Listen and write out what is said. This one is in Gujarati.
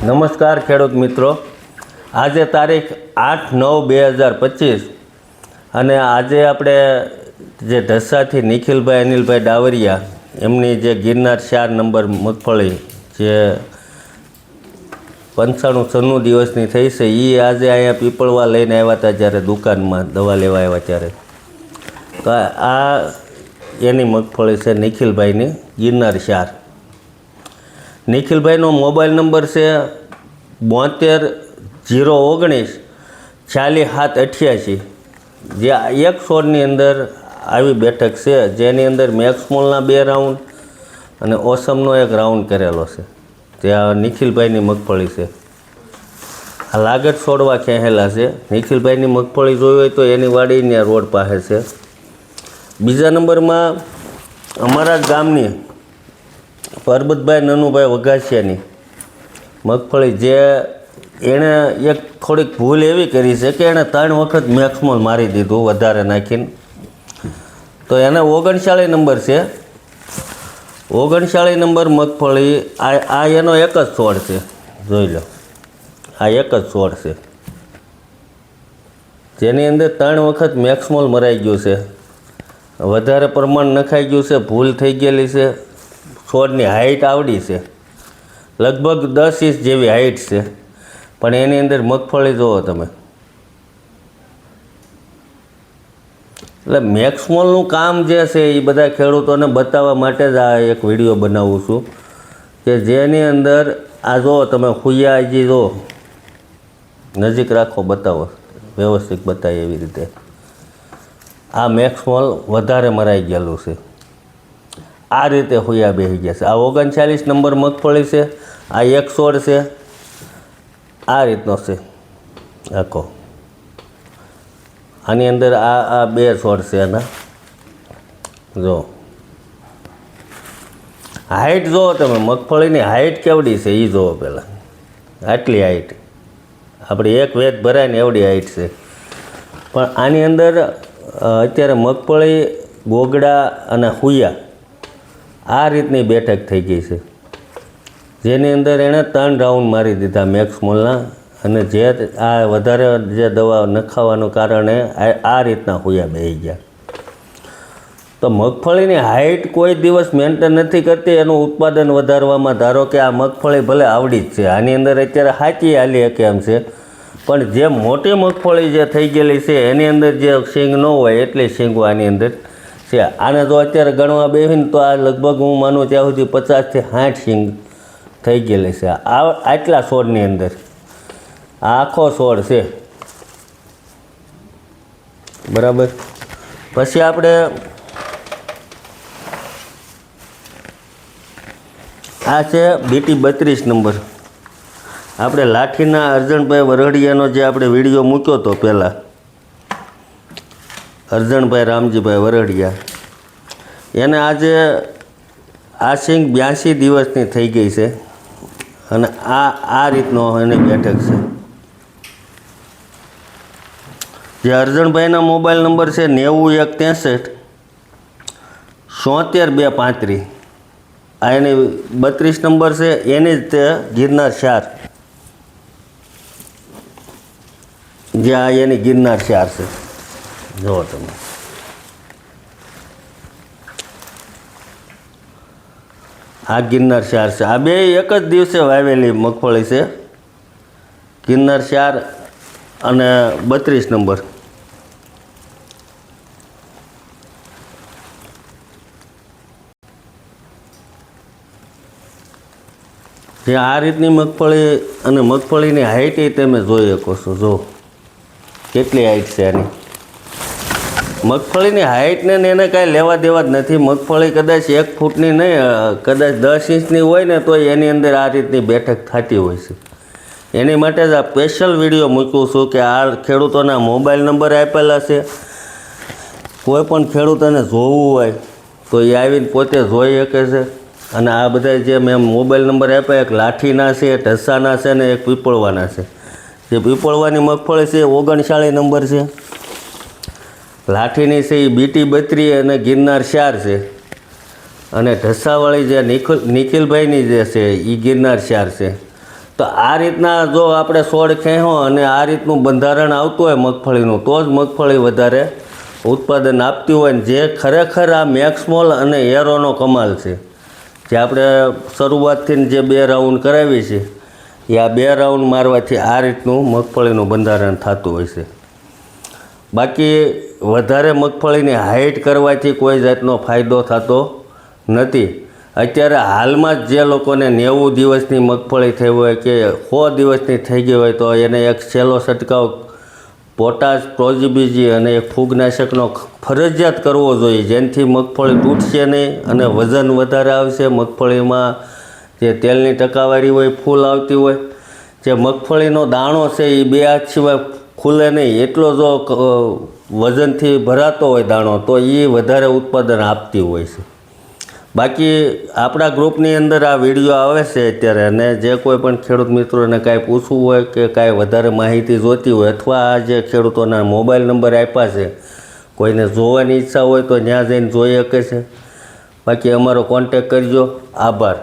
નમસ્કાર ખેડૂત મિત્રો. આજે તારીખ આઠ નવ બે હજાર પચીસ અને આજે આપણે જે ઢસાથી નિખિલભાઈ, અનિલભાઈ ડાવરિયા એમની જે ગિરનાર ચાર નંબર મગફળી જે પંચાણું સન્નું દિવસની થઈ છે એ આજે અહીંયા પીપળવા લઈને આવ્યા હતા જ્યારે દુકાનમાં દવા લેવા આવ્યા ત્યારે. તો આ એની મગફળી છે નિખિલભાઈની ગિરનાર ચાર. નિખિલભાઈનો મોબાઈલ નંબર છે બોતેર જીરો ઓગણીસ ચાલી સાત અઠ્યાસી. જે એક સોળની અંદર આવી બેઠક છે, જેની અંદર મેક્સમોલના બે રાઉન્ડ અને ઓસમનો એક રાઉન્ડ કરેલો છે. ત્યાં નિખિલભાઈની મગફળી છે. આ લાગત છોડવા ખેંચેલા છે. નિખિલભાઈની મગફળી જોઈ હોય તો એની વાડી ત્યાં રોડ પાસે છે. બીજા નંબરમાં અમારા ગામની પરબતભાઈ નનુભાઈ વઘાસિયાની મગફળી જે એણે એક થોડીક ભૂલ એવી કરી છે કે એણે ત્રણ વખત મેક્સમોલ મારી દીધું વધારે નાખીને. તો એને ઓગણચાળીસ નંબર છે. ઓગણચાળીસ નંબર મગફળી આ આ એનો એક જ છોડ છે. જોઈ લો. આ એક જ છોડ છે. જેની અંદર ત્રણ વખત મેક્સમોલ મરાઈ ગયું છે. વધારે પ્રમાણ નખાઈ ગયું છે, ભૂલ થઈ ગયેલી છે. છોડની હાઈટ આવડી છે. લગભગ દસ ઇંચ જેવી હાઈટ છે. પણ એની અંદર મગફળી જુઓ તમે. એટલે મેક્સમોલનું કામ જે છે એ બધા ખેડૂતોને બતાવવા માટે જ આ એક વીડિયો બનાવું છું. કે જેની અંદર આ જુઓ તમે, ખુયાજી જુઓ. નજીક રાખો, બતાવો. વ્યવસ્થિત બતાવી એવી રીતે. આ મેક્સમોલ વધારે મરાઈ ગયેલું છે. આ રીતે હોયા બેસી છે આ ઓગણચાલીસ નંબર મગફળી છે, આ એક છોડ છે, આ રીતનો છે. આખો. આની અંદર આ આ બે છોડ છે એના જો. હાઈટ જુઓ તમે, મગફળીની હાઈટ કેવડી છે એ જુઓ પહેલાં. આટલી હાઈટ આપણી એક વેત ભરાય ને એવડી હાઈટ છે. પણ આની અંદર અત્યારે મગફળી ગોગડા અને હુયા આ રીતની બેઠક થઈ ગઈ છે. જેની અંદર એણે ત્રણ રાઉન્ડ મારી દીધા મેક્સ મોલના અને જે આ વધારે જે દવા નખાવાનું કારણે આ રીતના હોયા બેહી ગયા. તો મગફળીની હાઇટ કોઈ દિવસ મેન્ટેન નથી કરતી, એનું ઉત્પાદન વધારવામાં ધારો કે આ મગફળી ભલે આવડી જ છે, આની અંદર અત્યારે હાચી હાલી એમ છે. પણ જે મોટી મગફળી જે થઈ ગયેલી છે, એની અંદર જે સિંગ ન હોય, એટલી સિંગો આની અંદર છે. આને તો અત્યારે ગણવા બેસીને તો આ લગભગ હું માનું ત્યાં સુધી પચાસથી સાઠ સિંગ થઈ ગયેલી છે. આ આટલા છોડની અંદર. આ આખો છોડ છે. બરાબર? પછી આપણે આ છે બીટી બત્રીસ નંબર. આપણે લાઠીના અર્જણભાઈ વરહડિયાનો જે આપણે વીડિયો મૂક્યો હતો પહેલાં અર્જણભાઈ રામજીભાઈ વરડિયા. એને આજે આ સિંગ બ્યાસી દિવસની થઈ ગઈ છે અને આ આ રીતનો એની બેઠક છે. જે અરજણભાઈના મોબાઈલ નંબર છે નેવું એક ત્રેસઠ સોતેર બે પાંત્રીસ. આ એની બત્રીસ નંબર છે, એની જ તે ગિરનાર ચાર જે આ એની ગિરનાર ચાર છે. જુઓ તમે. આ ગિરનાર શાર છે. આ બે એક જ દિવસે વાવેલી મગફળી છે. ગિરનાર ચાર અને બત્રીસ નંબર. જે આ રીતની મગફળી અને મગફળીની હાઇટ એ તમે જોઈ શકો છો. જો કેટલી હાઇટ છે એની. મગફળીની હાઈટને ને એને કાંઈ લેવા દેવા જ નથી. મગફળી કદાચ એક ફૂટની નહીં કદાચ દસ ઇંચની હોય ને તો એની અંદર આ રીતની બેઠક થતી હોય છે. એની માટે જ આ સ્પેશિયલ વીડિયો મૂકું છું કે આ ખેડૂતોના મોબાઈલ નંબર આપેલા છે. કોઈ પણ ખેડૂતોને જોવું હોય તો એ આવીને પોતે જોઈ શકે છે. અને આ બધા જે મેં મોબાઈલ નંબર આપ્યા, એક લાઠીના છે ઢસાના છે ને એક પીપળવાના છે. જે પીપળવાની મગફળી છે ઓગણચાળીસ નંબર છે. લાઠીની છે એ બીટી બત્રી અને ગિરનાર ચાર છે. અને ઢસાવાળી જે નિખિલ નિખિલભાઈની જે છે એ ગિરનાર ચાર છે. તો આ રીતના જો આપણે છોડ ખેંચો અને આ રીતનું બંધારણ આવતું હોય મગફળીનું, તો જ મગફળી વધારે ઉત્પાદન આપતી હોય ને જે ખરેખર આ મેક્સમોલ અને એરોનો કમાલ છે. જે આપણે શરૂઆતથી જે બે રાઉન્ડ કરાવી છે, એ આ બે રાઉન્ડ મારવાથી આ રીતનું મગફળીનું બંધારણ થતું હોય છે. બાકી વધારે મગફળીની હાઈટ કરવાથી કોઈ જાતનો ફાયદો થતો નથી. અત્યારે હાલમાં જ જે લોકોને નેવું દિવસની મગફળી થઈ હોય કે સો દિવસની થઈ ગઈ હોય તો એને એક છેલ્લો છંટકાવ પોટાશ, પ્રોજીબીજી અને એક ફૂગનાશકનો ફરજિયાત કરવો જોઈએ. જેનાથી મગફળી તૂટશે નહીં અને વજન વધારે આવશે. મગફળીમાં જે તેલની ટકાવારી હોય, ફૂલ આવતી હોય, જે મગફળીનો દાણો છે એ બે હાથ સિવાય ખુલે નહીં. એટલો જો વજનથી ભરાતો હોય દાણો, તો એ વધારે ઉત્પાદન આપતી હોય છે. બાકી આપણા ગ્રુપની અંદર આ વીડિયો આવે છે અત્યારે, અને જે કોઈ પણ ખેડૂત મિત્રોને કાંઈ પૂછવું હોય કે કાંઈ વધારે માહિતી જોતી હોય, અથવા આ જે ખેડૂતોના મોબાઈલ નંબર આપ્યા છે, કોઈને જોવાની ઈચ્છા હોય તો ત્યાં જઈને જોઈ શકે છે. બાકી અમારો કોન્ટેક કરજો. આભાર.